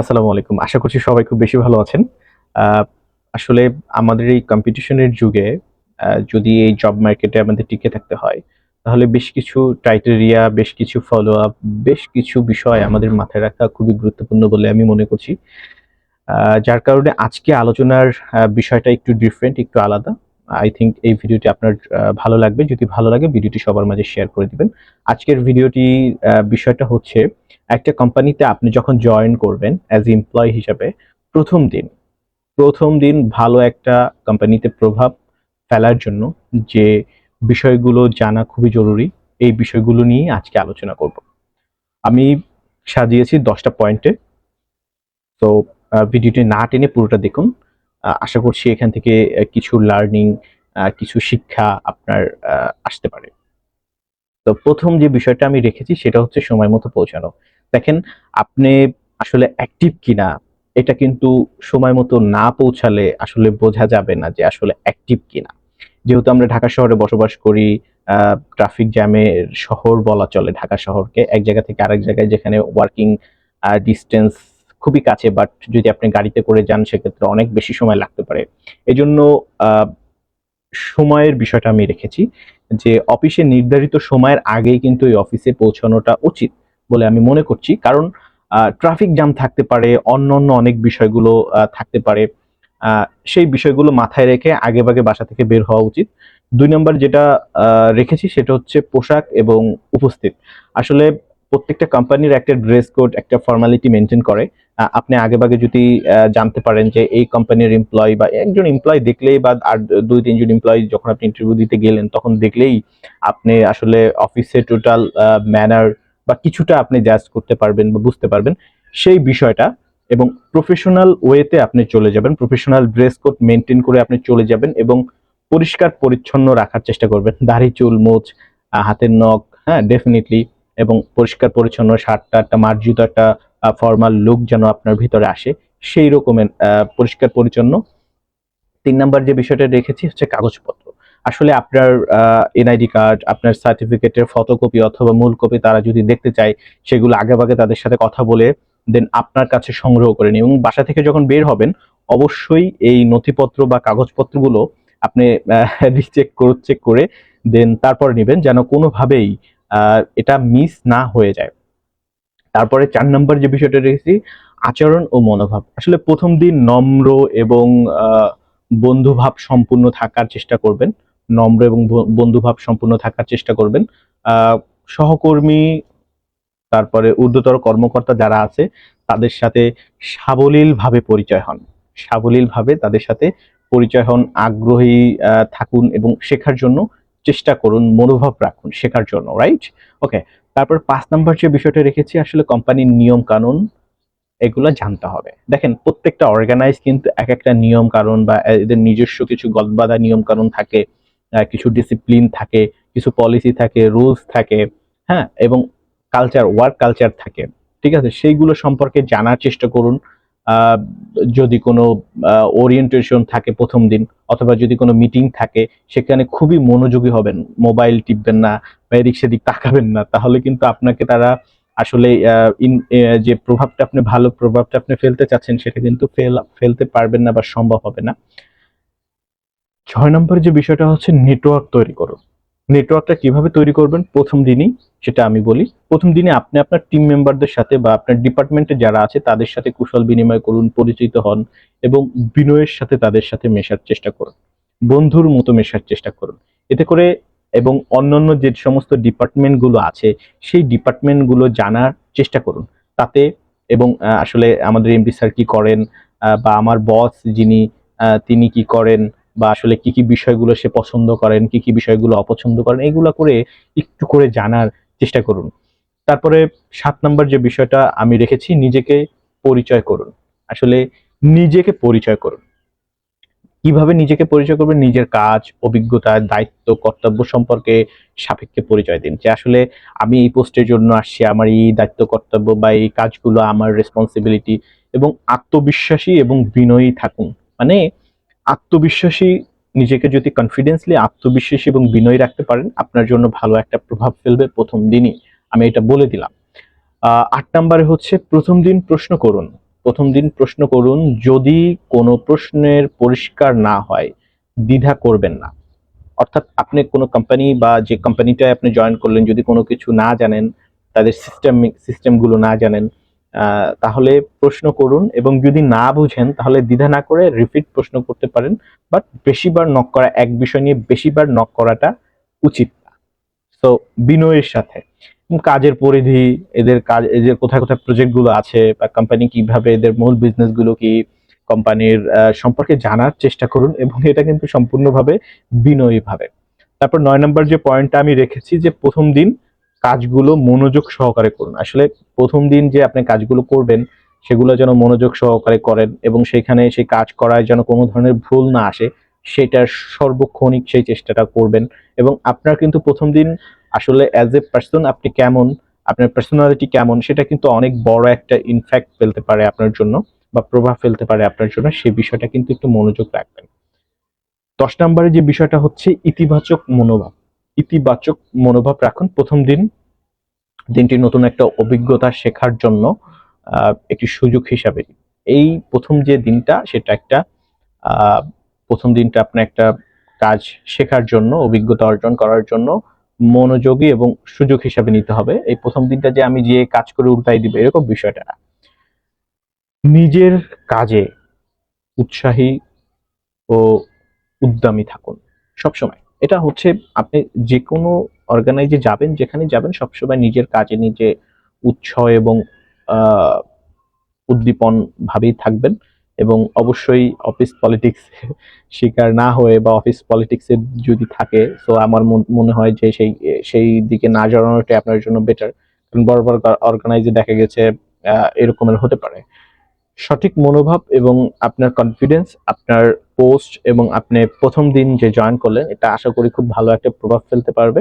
আসসালামু আলাইকুম। আশা করছি সবাই খুব বেশি ভালো আছেন। আসলে আমাদের এই কম্পিটিশনের যুগে যদি এই জব মার্কেটে আমাদের টিকে থাকতে হয়, তাহলে বেশ কিছু ক্রাইটেরিয়া বেশ কিছু ফলো আপ বেশ কিছু বিষয় আমাদের মাথায় রাখা খুবই গুরুত্বপূর্ণ বলে আমি মনে করছি। যার কারণে আজকে আলোচনার বিষয়টা একটু ডিফারেন্ট একটু আলাদা। আই থিংক এই ভিডিওটি আপনার ভালো লাগবে। যদি ভালো লাগে, ভিডিওটি সবার মাঝে শেয়ার করে দিবেন। আজকের ভিডিওটি বিষয়টা হচ্ছে, একটা কোম্পানিতে আপনি যখন জয়েন করবেন অ্যাজ এমপ্লয় হিসাবে, প্রথম দিন প্রথম দিন ভালো একটা কোম্পানিতে প্রভাব ফেলার জন্য যে বিষয়গুলো জানা খুবই জরুরি, এই বিষয়গুলো নিয়ে আজকে আলোচনা করব। আমি সাজিয়েছি দশটা পয়েন্টে তো ভিডিওটি না টেনে পুরোটা দেখুন। আশা করছি এখান থেকে কিছু লার্নিং কিছু শিক্ষা আপনার আসতে পারে। তো প্রথম যে বিষয়টা আমি রেখেছি সেটা হচ্ছে সময় মতো পৌঁছানো। দেখেন, আপনি আসলে অ্যাক্টিভ কিনা, এটা কিন্তু সময় মতো না পৌঁছালে আসলে বোঝা যাবে না যে আসলে অ্যাক্টিভ কিনা। যেহেতু আমরা ঢাকা শহরে বসবাস করি ট্রাফিক জ্যামের শহর বলা চলে ঢাকা শহরকে। এক জায়গা থেকে আরেক জায়গায় যেখানে ওয়ার্কিং ডিস্টেন্স খুবই কাছে বাট যদি আপনি গাড়িতে করে যান, সেক্ষেত্রে অনেক বেশি সময় লাগতে পারে। এজন্য সময়ের বিষয়টা আমি রেখেছি যে, অফিসে নির্ধারিত সময়ের আগেই কিন্তু এই অফিসে পৌঁছানোটা উচিত বলে আমি মনে করছি। কারণ ট্রাফিক জ্যাম থাকতে পারে অন্য অন্য অনেক বিষয়গুলো থাকতে পারে। সেই বিষয়গুলো মাথায় রেখে আগে ভাগে বাসা থেকে বের হওয়া উচিত। দুই নম্বর যেটা রেখেছি সেটা হচ্ছে পোশাক এবং উপস্থিত। আসলে প্রত্যেকটা কোম্পানির একটা ড্রেস কোড একটা ফর্মালিটি মেনটেন করে। আপনি আগে ভাগে যদি জানতে পারেন যে এই কোম্পানির এমপ্লয় বা একজন এমপ্লয় দেখলেই বা আর দুই তিনজন এমপ্লয় যখন আপনি ইন্টারভিউ দিতে গেলেন, তখন দেখলেই আপনি আসলে অফিসে টোটাল ম্যানার বা কিছুটা আপনি জাজ করতে পারবেন বা বুঝতে পারবেন। সেই বিষয়টা এবং প্রফেশনাল ওয়েতে আপনি চলে যাবেন প্রফেশনাল ড্রেস কোড মেনটেন করে আপনি চলে যাবেন এবং পরিষ্কার পরিচ্ছন্ন রাখার চেষ্টা করবেন। দাড়ি, চুল, মোচ হাতের নখ হ্যাঁ ডেফিনেটলি এবং পরিষ্কার পরিচ্ছন্ন শার্টটা, একটা মার্জিত একটা ফর্মাল লুক যেন আপনার ভিতরে আসে, সেই রকমের পরিষ্কার পরিচ্ছন্ন। তিন নাম্বার যে বিষয়টা রেখেছি হচ্ছে কাগজপত্র। আসলে আপনার এনআইডি কার্ড আপনার সার্টিফিকেটের ফটোকপি অথবা মূল কপি তারা যদি দেখতে চায়, সেগুলো আগেভাগে তাদের সাথে কথা বলে দেন আপনার কাছে সংগ্রহ করে নিন। এবং বাসা থেকে যখন বের হবেন, অবশ্যই এই নথিপত্র বা কাগজপত্রগুলো আপনি রিচেক করে চেক করে দেন, তারপর নেবেন যেন কোনোভাবেই এটা মিস না হয়ে যায়। তারপরে চার নম্বর যে বিষয়টা রেখেছি আচরণ ও মনোভাব। আসলে প্রথম দিন নম্র এবং বন্ধুভাব সম্পূর্ণ থাকার চেষ্টা করবেন। নম্র এবং বন্ধুভাব সম্পূর্ণ থাকার চেষ্টা করবেন। সহকর্মী, তারপরে ঊর্ধ্বতর কর্মকর্তা যারা আছে, তাদের সাথে সাবলীল ভাবে পরিচয় হন। সাবলীল ভাবে তাদের সাথে পরিচয় হন, আগ্রহী থাকুন এবং শেখার জন্য চেষ্টা করুন, মনোভাব রাখুন, শেখার জন্য রাইট ওকে তারপর পাঁচ নাম্বার যে বিষয়টা রেখেছি, আসলে কোম্পানির নিয়ম কানুন এগুলো জানতে হবে। দেখেন, প্রত্যেকটা অর্গানাইজ কিন্তু এক একটা নিয়ম কারণ বা এদের নিজস্ব কিছু গদবাদা নিয়ম কারণ থাকে কিছু ডিসিপ্লিন থাকে, কিছু পলিসি থাকে রুলস থাকে হ্যাঁ? এবং কালচার ওয়ার্ক কালচার থাকে। ঠিক আছে? সেইগুলো সম্পর্কে জানার চেষ্টা করুন। যদি কোনো ওরিয়েন্টেশন থাকে প্রথম দিন, অথবা যদি কোনো মিটিং থাকে, সেখানে খুবই মনোযোগী হবেন মোবাইল টিপবেন না বা এদিক সেদিক তাকাবেন না। তাহলে কিন্তু আপনাকে তারা আসলে যে প্রভাবটা আপনি, ভালো প্রভাবটা আপনি ফেলতে চাচ্ছেন, সেটা কিন্তু ফেল, ফেলতে পারবেন না বা সম্ভব হবে না। ছয় নম্বর যে বিষয়টা হচ্ছে নেটওয়ার্ক তৈরি করুন নেটওয়ার্কটা কীভাবে তৈরি করবেন প্রথম দিনই, সেটা আমি বলি। প্রথম দিনে আপনি আপনার টিম মেম্বারদের সাথে বা আপনার ডিপার্টমেন্টে যারা আছে, তাদের সাথে কুশল বিনিময় করুন, পরিচিত হন এবং বিনয়ের সাথে তাদের সাথে মেশার চেষ্টা করুন। বন্ধুর মতো মেশার চেষ্টা করুন। এতে করে এবং অন্যান্য যে সমস্ত ডিপার্টমেন্টগুলো আছে, সেই ডিপার্টমেন্টগুলো জানার চেষ্টা করুন। তাতে এবং আসলে আমাদের এমপি স্যার কি করেন বা আমার বস যিনি তিনি কি করেন বা আসলে কি কি বিষয়গুলো সে পছন্দ করেন, কি কি বিষয়গুলো অপছন্দ করেন, এগুলো করে একটু করে জানার চেষ্টা করুন। তারপরে সাত নম্বর যে বিষয়টা আমি রেখেছি, নিজেকে পরিচয় করুন। আসলে নিজেকে পরিচয় করুন। কীভাবে নিজেকে পরিচয় করবেন? নিজের কাজ, অভিজ্ঞতা, দায়িত্ব, কর্তব্য সম্পর্কে সাপেক্ষে পরিচয় দিন। যে আসলে আমি এই পোস্টের জন্য আসছি, আমার এই দায়িত্ব, কর্তব্য বা এই কাজগুলো, আমার রেসপন্সিবিলিটি এবং আত্মবিশ্বাসী এবং বিনয়ী থাকুন। মানে আত্মবিশ্বাসী, নিজেকে যদি কনফিডেন্সলি আত্মবিশ্বাসী এবং বিনয়ী রাখতে পারেন, আপনার জন্য ভালো একটা প্রভাব ফেলবে প্রথম দিনই। আমি এটা বলে দিলাম। আট নম্বরে হচ্ছে, প্রথম দিন প্রশ্ন করুন। প্রথম দিন প্রশ্ন করুন, যদি কোনো প্রশ্নের পরিষ্কার না হয়, দ্বিধা করবেন না। অর্থাৎ আপনি কোনো কোম্পানি বা যে কোম্পানিটায় আপনি জয়েন করলেন, যদি কোনো কিছু না জানেন, তাদের সিস্টেম সিস্টেমগুলো না জানেন তাহলে প্রশ্ন করুন এবং যদি না বুঝেন, তাহলে দ্বিধা না করে রিপিট প্রশ্ন করতে পারেন। বাট বেশিবার নক করা, এক বিষয় নিয়ে বেশিবার নক করাটা উচিত না। সো বিনয়ের সাথে। কাজের পরিধি, এদের কাজ এদের কোথায় কোথায় প্রজেক্টগুলো আছে বা কোম্পানি কীভাবে এদের মূল বিজনেসগুলো কি কোম্পানির সম্পর্কে জানার চেষ্টা করুন এবং এটা কিন্তু সম্পূর্ণভাবে বিনয়ী ভাবে তারপর নয় নম্বর যে পয়েন্টটা আমি রেখেছি যে প্রথম দিন কাজগুলো মনোযোগ সহকারে করুন। আসলে প্রথম দিন যে আপনি কাজগুলো করবেন, সেগুলো যেন মনোযোগ সহকারে করেন এবং সেখানে সেই কাজ করায় যেন কোনো ধরনের ভুল না আসে, সেটার সর্বক্ষণিক সেই চেষ্টাটা করবেন এবং আপনার কিন্তু প্রথম দিন আসলে অ্যাজ এ পার্সন আপনি কেমন, আপনার পার্সোনালিটি কেমন, সেটা কিন্তু অনেক বড় একটা ইনফ্যাক্ট ফেলতে পারে আপনার জন্য বা প্রভাব ফেলতে পারে আপনার জন্য। সেই বিষয়টা কিন্তু একটু মনোযোগ রাখবেন। দশ নম্বরে যে বিষয়টা হচ্ছে ইতিবাচক মনোভাব। ইতিবাচক মনোভাব রাখুন। প্রথম দিন, দিনটি নতুন একটা অভিজ্ঞতা শেখার জন্য একটি সুযোগ হিসাবে। এই প্রথম যে দিনটা, সেটা একটা প্রথম দিনটা আপনার একটা কাজ শেখার জন্য, অভিজ্ঞতা অর্জন করার জন্য মনোযোগী এবং সুযোগ হিসাবে নিতে হবে। এই প্রথম দিনটা যে আমি যে কাজ করে উল্টাই দিব, এরকম বিষয়টা না। নিজের কাজে উৎসাহী ও উদ্যমী থাকুন সবসময়। এটা হচ্ছে আপনি যে কোনো অর্গানাইজে যাবেন, যেখানে যাবেন, সবসময় নিজের কাজে নিজে উৎসাহ এবং উদ্দীপন ভাবেই থাকবেন এবং অবশ্যই অফিস পলিটিক্স শিকার না হয়ে বা অফিস পলিটিক্সে যদি থাকে তো আমার মন- হয় যে সেই সেই দিকে না জড়ানোটাই আপনার জন্য বেটার কারণ বড় বড় অর্গানাইজে দেখা গেছে এরকমের হতে পারে। সঠিক মনোভাব এবং আপনার কনফিডেন্স আপনার পোস্ট এবং আপনি প্রথম দিন যে জয়েন করলেন, এটা আশা করি খুব ভালো একটা প্রভাব ফেলতে পারবে।